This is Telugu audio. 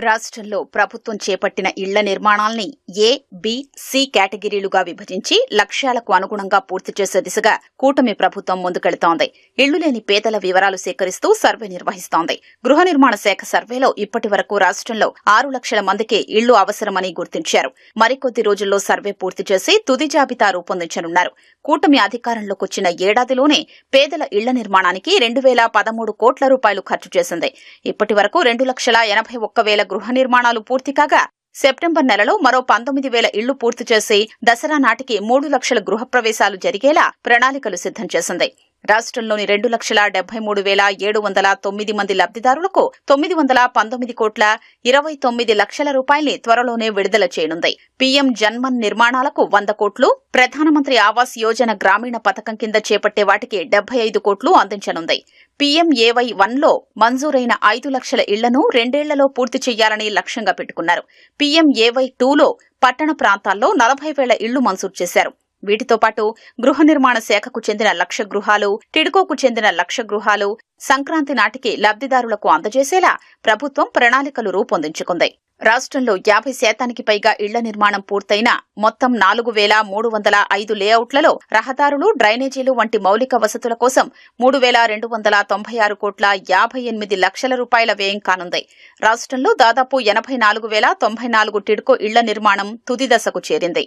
రాష్ట్రంలో ప్రభుత్వం చేపట్టిన ఇళ్ళ నిర్మాణాల్ని ఏ బి సి కేటగిరీలుగా విభజించి లక్ష్యాలకు అనుగుణంగా పూర్తి చేసే దిశగా కూటమి ప్రభుత్వం ముందుకెళుతోంది. ఇళ్ళు లేని పేదల వివరాలు సేకరిస్తూ సర్వే నిర్వహిస్తోంది. గృహ నిర్మాణ శాఖ సర్వేలో ఇప్పటి వరకు రాష్ట్రంలో ఆరు లక్షల మందికి ఇళ్ళు అవసరమని గుర్తించారు. మరికొద్ది రోజుల్లో సర్వే పూర్తి చేసి తుది జాబితా రూపొందించనున్నారు. కూటమి అధికారంలోకి వచ్చిన ఏడాదిలోనే పేదల ఇళ్ళ నిర్మాణానికి రెండు వేల పదమూడు కోట్ల రూపాయలు ఖర్చు చేసింది. ఇప్పటి వరకు రెండు లక్షల ఎనభై ఒక్క వేల గృహ నిర్మాణాలు పూర్తి కాగా సెప్టెంబర్ నెలలో మరో పంతొమ్మిది వేల ఇళ్ళు పూర్తి చేసి దసరా నాటికి మూడు లక్షల గృహ ప్రవేశాలు జరిగేలా ప్రణాళికలు సిద్ధం చేసింది. రాష్ట్రంలోని రెండు లక్షల డెబ్బై మూడు వేల ఏడు వందల తొమ్మిది మంది లబ్దిదారులకు తొమ్మిది వందల పంతొమ్మిది కోట్ల ఇరవై తొమ్మిది లక్షల రూపాయల్ని త్వరలోనే విడుదల చేయనుంది. పీఎం జన్మన్ నిర్మాణాలకు వంద కోట్లు ప్రధానమంత్రి ఆవాస్ యోజన గ్రామీణ పథకం కింద చేపట్టే వాటికి డెబ్బై ఐదు కోట్లు అందించనుంది. పీఎంఏవై వన్లో మంజూరైన ఐదు లక్షల ఇళ్ళను రెండేళ్ళలో పూర్తి చేయాలని లక్ష్యంగా పెట్టుకున్నారు. పీఎంఏవై టూలో పట్టణ ప్రాంతాల్లో నలభై వేల ఇళ్ళు మంజూరు చేశారు. వీటితో పాటు గృహ నిర్మాణ శాఖకు చెందిన లక్ష గృహాలు టిడ్కోకు చెందిన లక్ష గృహాలు సంక్రాంతి నాటికి లబ్దిదారులకు అందజేసేలా ప్రభుత్వం ప్రణాళికలు రూపొందించుకుంది. రాష్ట్రంలో యాభై శాతానికి పైగా ఇళ్ళ నిర్మాణం పూర్తయిన మొత్తం నాలుగు వేల మూడు వందల ఐదు లేఅవుట్లలో రహదారులు డ్రైనేజీలు వంటి మౌలిక వసతుల కోసం మూడు వేల రెండు వందల తొంభై ఆరు కోట్ల యాభై ఎనిమిది లక్షల రూపాయల వ్యయం కానుంది. రాష్ట్రంలో దాదాపు ఎనభై నాలుగు వేల తొంభై నాలుగు టిడ్కో ఇళ్ళ నిర్మాణం తుది దశకు చేరింది.